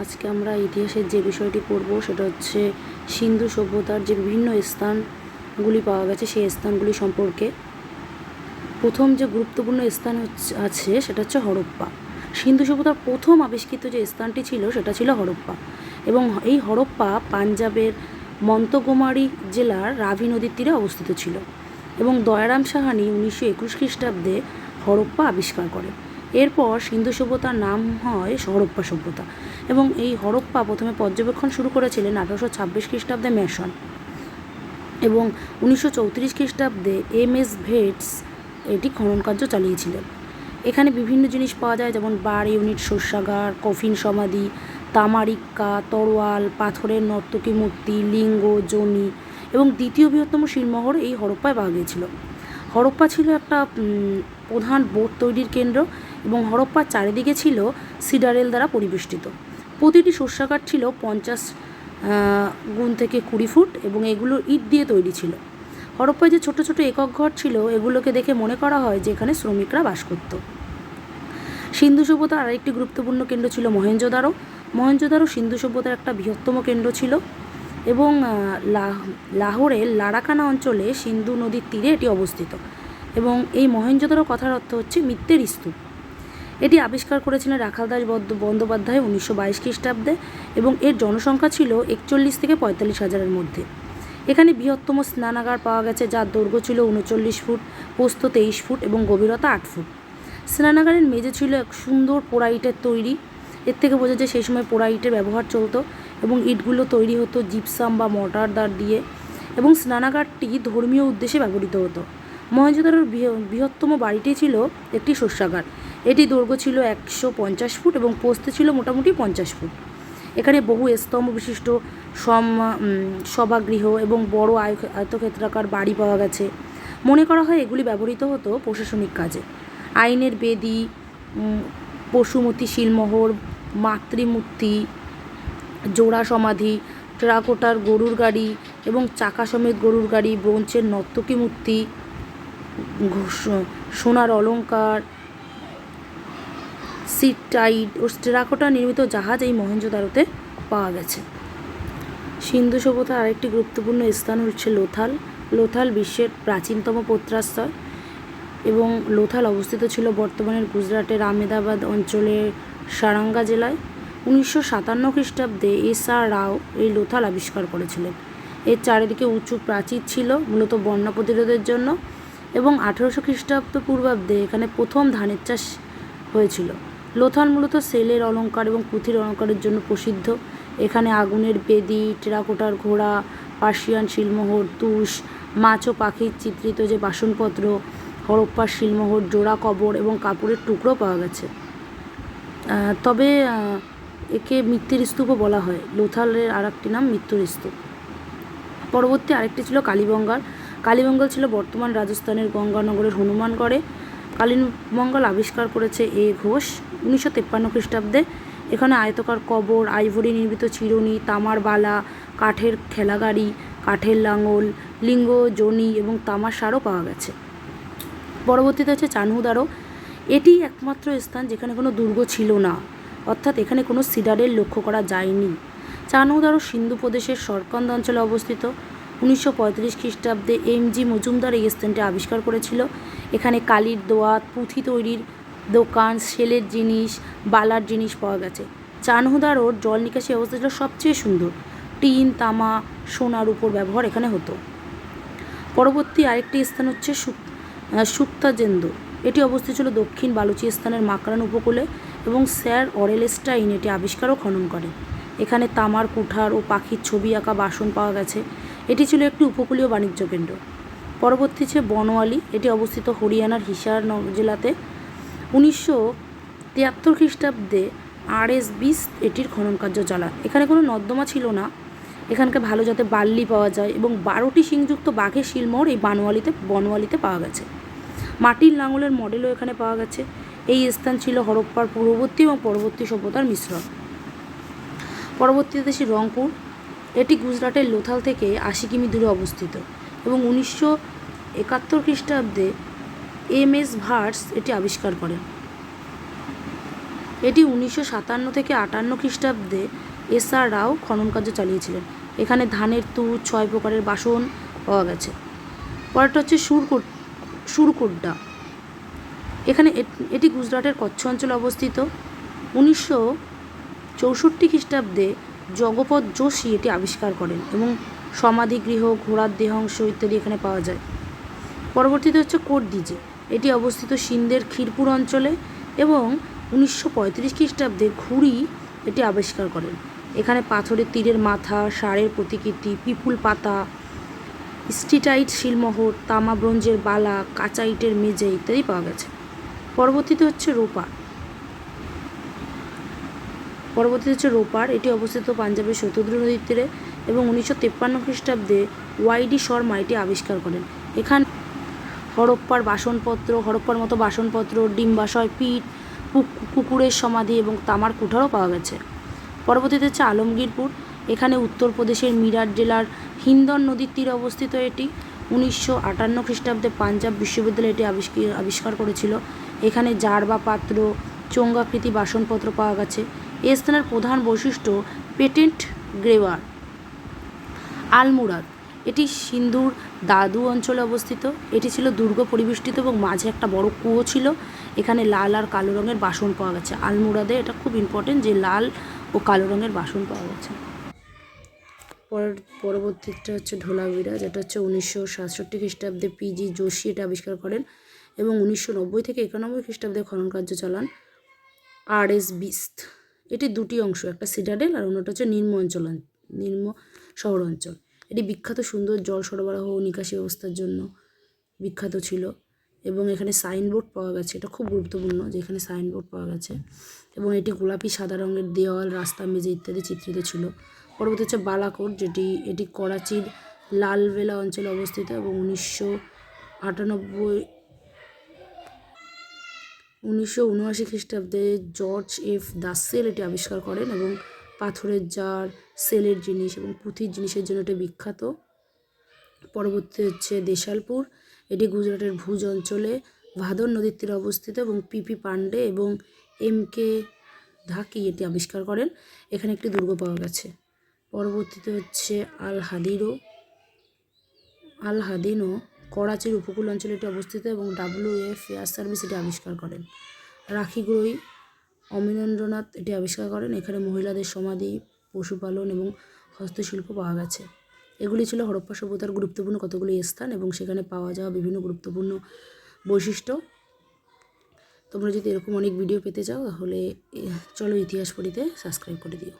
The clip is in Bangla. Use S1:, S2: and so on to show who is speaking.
S1: আজকে আমরা ইতিহাসের যে বিষয়টি পড়ব সেটা হচ্ছে সিন্ধু সভ্যতার যে বিভিন্ন স্থানগুলি পাওয়া গেছে, সেই স্থানগুলি সম্পর্কে। প্রথম যে গুরুত্বপূর্ণ স্থান হচ্ছে, আছে সেটা হচ্ছে হরপ্পা। সিন্ধু সভ্যতার প্রথম আবিষ্কৃত যে স্থানটি ছিল সেটা ছিল হরপ্পা। এবং এই হরপ্পা পাঞ্জাবের মন্তকুমারী জেলার রাভি নদীর তীরে অবস্থিত ছিল। এবং দয়ারাম সাহানি উনিশশো একুশ খ্রিস্টাব্দে হরপ্পা আবিষ্কার করে। এরপর সিন্ধু সভ্যতার নাম হয় হরপ্পা সভ্যতা এবং এই হরপ্পা প্রথমে পর্যবেক্ষণ শুরু করেছিলেন আঠারোশো ছাব্বিশ খ্রিস্টাব্দে ম্যাসন এবং উনিশশো চৌত্রিশ খ্রিস্টাব্দে এম এস ভেটস এটি খনন কার্য চালিয়েছিলেন। এখানে বিভিন্ন জিনিস পাওয়া যায়, যেমন বার ইউনিট, শস্যাগার, কফিন সমাধি, তামারিক্কা, তরোয়াল, পাথরের নর্তকী মূর্তি, লিঙ্গ, জনি এবং দ্বিতীয় বৃহত্তম শিলমোহর এই হরপ্পায় পাওয়া গিয়েছিল। হরপ্পা ছিল একটা প্রধান বোট তৈরির কেন্দ্র এবং হরপ্পার চারিদিকে ছিল সিডারেল দ্বারা পরিবেষ্টিত। প্রতিটি শস্যাগার ছিল পঞ্চাশ গুণ থেকে কুড়ি ফুট এবং এগুলো ইট দিয়ে তৈরি ছিল। হরপ্পায় যে ছোট ছোট একক ঘর ছিল, এগুলোকে দেখে মনে করা হয় যে এখানে শ্রমিকরা বাস করত। সিন্ধু সভ্যতার আরেকটি গুরুত্বপূর্ণ কেন্দ্র ছিল মহেঞ্জোদারো মহেঞ্জোদারো সিন্ধু সভ্যতার একটা বৃহত্তম কেন্দ্র ছিল এবং লাহোরের লারাকানা অঞ্চলে সিন্ধু নদীর তীরে এটি অবস্থিত। এবং এই মহেঞ্জোদারো কথার অর্থ হচ্ছে মিত্রের স্তূপ। এটি আবিষ্কার করেছিলেন রাখালদাস বন্দ্যোপাধ্যায় উনিশশো বাইশ খ্রিস্টাব্দে এবং এর জনসংখ্যা ছিল একচল্লিশ থেকে পঁয়তাল্লিশ হাজারের মধ্যে। এখানে বৃহত্তম স্নানাগার পাওয়া গেছে, যার দৈর্ঘ্য ছিল উনচল্লিশ ফুট, পোস্ত তেইশ ফুট এবং গভীরতা আট ফুট। স্নানাগারের মেঝে ছিল এক সুন্দর পোড়া ইটের তৈরি। এর থেকে বোঝা যায় সেই সময় পোড়া ইটের ব্যবহার চলতো এবং ইটগুলো তৈরি হতো জিপসাম বা মর্টার দার দিয়ে এবং স্নানাগারটি ধর্মীয় উদ্দেশ্যে ব্যবহৃত হতো। মহেঞ্জোদারোর বৃহ- বৃহত্তম বাড়িটি ছিল একটি শস্যাগার। এটি দৈর্ঘ্য ছিল একশো পঞ্চাশ ফুট এবং পোস্ত ছিল মোটামুটি পঞ্চাশ ফুট। এখানে বহু স্তম্ভ বিশিষ্ট সম সভাগৃহ এবং বড় আয়- আয়তক্ষেত্রাকার বাড়ি পাওয়া গেছে। মনে করা হয় এগুলি ব্যবহৃত হতো প্রশাসনিক কাজে। আইনের বেদি পশুমতি, শিলমোহর, মাতৃমূর্তি, জোড়া সমাধি, টেরাকোটার গরুর গাড়ি এবং চাকা সমেত গরুর গাড়ি ব্রোঞ্চের নর্তকী মূর্তি সোনার অলঙ্কার সিট টাইড ও টেরাকোটা নির্মিত জাহাজ এই মহেঞ্জোদারোতে পাওয়া গেছে। সিন্ধু সভ্যতার আরেকটি গুরুত্বপূর্ণ স্থান হচ্ছে লোথাল। লোথাল বিশ্বের প্রাচীনতম পত্রাশ্রয় এবং লোথাল অবস্থিত ছিল বর্তমানের গুজরাটের আমেদাবাদ অঞ্চলের সারাঙ্গা জেলায়। উনিশশো সাতান্ন খ্রিস্টাব্দে এস আর রাও এই লোথাল আবিষ্কার করেছিলেন। এর চারিদিকে উঁচু প্রাচীর ছিল, মূলত বন্যা প্রতিরোধের জন্য। এবং আঠেরোশো খ্রিস্টাব্দ পূর্বাব্দে এখানে প্রথম ধানের চাষ হয়েছিল। লোথাল মূলত সেলের অলঙ্কার এবং পুঁথির অলংকারের জন্য প্রসিদ্ধ। এখানে আগুনের বেদি, টেরাকোটার ঘোড়া, পার্সিয়ান শিলমোহর, তুষ, মাছ ও পাখির চিত্রিত যে বাসনপত্র হরপ্পার শিলমোহর, জোড়া কবর এবং কাপড়ের টুকরো পাওয়া গেছে। তবে একে মৃত্যুর স্তূপও বলা হয়। লোথালের আর একটি নাম মৃত্যুর স্তূপ। পরবর্তী আরেকটি ছিল কালীবঙ্গাল কালীবঙ্গাল ছিল বর্তমান রাজস্থানের গঙ্গানগরের হনুমানগড়ে কালীবঙ্গাল আবিষ্কার করেছে এ ঘোষ উনিশশো তেপ্পান্ন খ্রিস্টাব্দে। এখানে আয়তকার কবর, আইভরি নির্মিত চিরুনি, তামার বালা, কাঠের খেলাগাড়ি, কাঠের লাঙল, লিঙ্গ, জনি এবং তামার সারও পাওয়া গেছে। পরবর্তীতে হচ্ছে চানহুদারো এটি একমাত্র স্থান যেখানে কোনো দুর্গ ছিল না, অর্থাৎ এখানে কোনো সিডারের লক্ষ্য করা যায়নি। চানহুদারো সিন্ধু প্রদেশের সরকন্দ অঞ্চলে অবস্থিত। উনিশশো পঁয়ত্রিশ খ্রিস্টাব্দে এম জি মজুমদার এই স্থানটি আবিষ্কার করেছিল। এখানে কালির দোয়াত পুঁথি তৈরির দোকান সেলের জিনিস বালার জিনিস পাওয়া গেছে। চানহুদারোর জল নিকাশি অবস্থা ছিল সবচেয়ে সুন্দর। টিন তামা সোনার উপর ব্যবহার এখানে হতো। পরবর্তী আরেকটি স্থান হচ্ছে সুক- আহ, সুক্তাজেন্দ্র এটি অবস্থিত ছিল দক্ষিণ বালুচিস্তানের মাকরান উপকূলে এবং স্যার অরেলস্টাইন এটি আবিষ্কার ও খনন করে। এখানে তামার কুঠার ও পাখির ছবি আঁকা বাসন পাওয়া গেছে। এটি ছিল একটি উপকূলীয় বাণিজ্য কেন্দ্র। পরবর্তী ছিল বনওয়ালি, এটি অবস্থিত হরিয়ানার হিসার জেলাতে। উনিশশো তিয়াত্তর খ্রিস্টাব্দে আর এস বিস এটির খনন কার্য চালান এখানে কোনো নর্দমা ছিল না। এখানকার ভালো যাতে বাল্লি পাওয়া যায় এবং বারোটি সিংযুক্ত বাঘের শিলমোহর এই বানওয়ালিতে বনওয়ালিতে পাওয়া গেছে। মাটির লাঙলের মডেলও এখানে পাওয়া গেছে। এই স্থান ছিল হরপ্পার পূর্ববর্তী এবং পরবর্তী সভ্যতার মিশ্রণ। পরবর্তীতে দেশে রংপুর এটি গুজরাটের লোথাল থেকে আশি কিমি দূরে অবস্থিত এবং উনিশশো একাত্তর খ্রিস্টাব্দে এম এস ভার্স এটি আবিষ্কার করেন এটি উনিশশো সাতান্ন থেকে আটান্ন খ্রিস্টাব্দে এস আর রাও খনন কার্য চালিয়েছিলেন। এখানে ধানের তুর, ছয় প্রকারের বাসন পাওয়া গেছে। পরেরটা হচ্ছে সুরকুট সুরকুড্ডা এখানে এটি গুজরাটের কচ্ছ অঞ্চলে অবস্থিত। উনিশশো চৌষট্টি খ্রিস্টাব্দে জগপদ যোশী এটি আবিষ্কার করেন এবং সমাধিগৃহ, ঘোড়ার দেহাংশ ইত্যাদি এখানে পাওয়া যায়। পরবর্তীতে হচ্ছে কোটডিজে এটি অবস্থিত সিন্ধের ক্ষীরপুর অঞ্চলে এবং উনিশশো পঁয়ত্রিশ খ্রিস্টাব্দে ঘুড়ি এটি আবিষ্কার করেন। এখানে পাথরের তীরের মাথা, ষাঁড়ের প্রতিকৃতি, পিপুল পাতা, স্টিটাইট শিলমোহর, তামা ব্রোঞ্জের বালা, কাঁচা ইটের মেজে ইত্যাদি পাওয়া গেছে। পরবর্তীতে হচ্ছে রোপা। পরবর্তীতে হচ্ছে রোপার, এটি অবস্থিত পাঞ্জাবের শতদ্রু নদীর তীরে এবং উনিশশো তেপ্পান্ন খ্রিস্টাব্দে ওয়াইডি শর্মা এটি আবিষ্কার করেন। এখান হরপ্পার বাসনপত্র, হরপ্পার মতো বাসনপত্র ডিম্বাশয় পিঠ কুকুরের সমাধি এবং তামার কুঠারও পাওয়া গেছে। পরবর্তীতে হচ্ছে আলমগীরপুর, এখানে উত্তরপ্রদেশের মিরাট জেলার হিন্দন নদীর তীরে অবস্থিত এটি। উনিশশো আটান্ন খ্রিস্টাব্দে পাঞ্জাব বিশ্ববিদ্যালয় এটি আবিষ্কার করেছিল। এখানে জার বা পাত্র, চোঙ্গাকৃতি বাসনপত্র পাওয়া গেছে। এই স্থানের প্রধান বৈশিষ্ট্য পেটেন্ট গ্রেভার আলমুরাদ এটি সিন্ধুর দাদু অঞ্চলে অবস্থিত। এটি ছিল দুর্গ পরিবেষ্টিত এবং মাঝে একটা বড় কুয়ো ছিল। এখানে লাল আর কালো রঙের বাসন পাওয়া গেছে। আলমুরাদে এটা খুব ইম্পর্টেন্ট যে লাল ও কালো রঙের বাসন পাওয়া গেছে। পরের, পরবর্তীটা হচ্ছে ঢোলাবিরা যেটা হচ্ছে উনিশশো সাতষট্টি খ্রিস্টাব্দে পিজি যোশী এটা আবিষ্কার করেন এবং উনিশশো নব্বই থেকে একানব্বই খ্রিস্টাব্দে খনন কার্য চালান। R S Bisht. এটি দুটি অংশ, একটা সিডাডেল আর অন্যটা হচ্ছে নিম্ন অঞ্চল, নিম্ন শহর অঞ্চল। এটি বিখ্যাত সুন্দর জল সরবরাহ ও নিকাশি ব্যবস্থার জন্য বিখ্যাত ছিল এবং এখানে সাইনবোর্ড পাওয়া গেছে। এটা খুব গুরুত্বপূর্ণ যে এখানে সাইনবোর্ড পাওয়া গেছে এবং এটি গোলাপি, সাদা রঙের দেওয়াল, রাস্তা, মেঝে ইত্যাদি চিত্রিত ছিল। পরবর্তী হচ্ছে বালাকোট, যেটি এটি করাচির লালবেলা অঞ্চলে অবস্থিত এবং উনিশশো আটানব্বই উনিশশো উনআশি খ্রিস্টাব্দে জর্জ এফ দাসেল এটি আবিষ্কার করেন এবং পাথরের জার, সেলের জিনিস এবং পুঁথির জিনিসের জন্য এটি বিখ্যাত। পরবর্তী হচ্ছে দেশালপুর। এটি গুজরাটের ভুজ অঞ্চলে ভাদর নদীর তীরে অবস্থিত এবং পিপি পান্ডে এবং এম কে ধাকি এটি আবিষ্কার করেন। এখানে একটি দুর্গ পাওয়া গেছে। পরবর্তীতে হচ্ছে আল হাদিরো। আল হাদিনো করাচির উপকূল অঞ্চলে এটি অবস্থিত এবং ডাব্লিউ এফ এয়ার সার্ভিস এটি আবিষ্কার করেন। রাখিগ্রহী অমিনেন্দ্রনাথ এটি আবিষ্কার করেন। এখানে মহিলাদের সমাধি, পশুপালন এবং হস্তশিল্প পাওয়া গেছে। এগুলি ছিল হরপ্পা সভ্যতার গুরুত্বপূর্ণ কতগুলি স্থান এবং সেখানে পাওয়া যাওয়া বিভিন্ন গুরুত্বপূর্ণ বৈশিষ্ট্য। তোমরা যদি এরকম অনেক ভিডিও পেতে চাও, তাহলে চলো ইতিহাস পড়িতে সাবস্ক্রাইব করে দিও।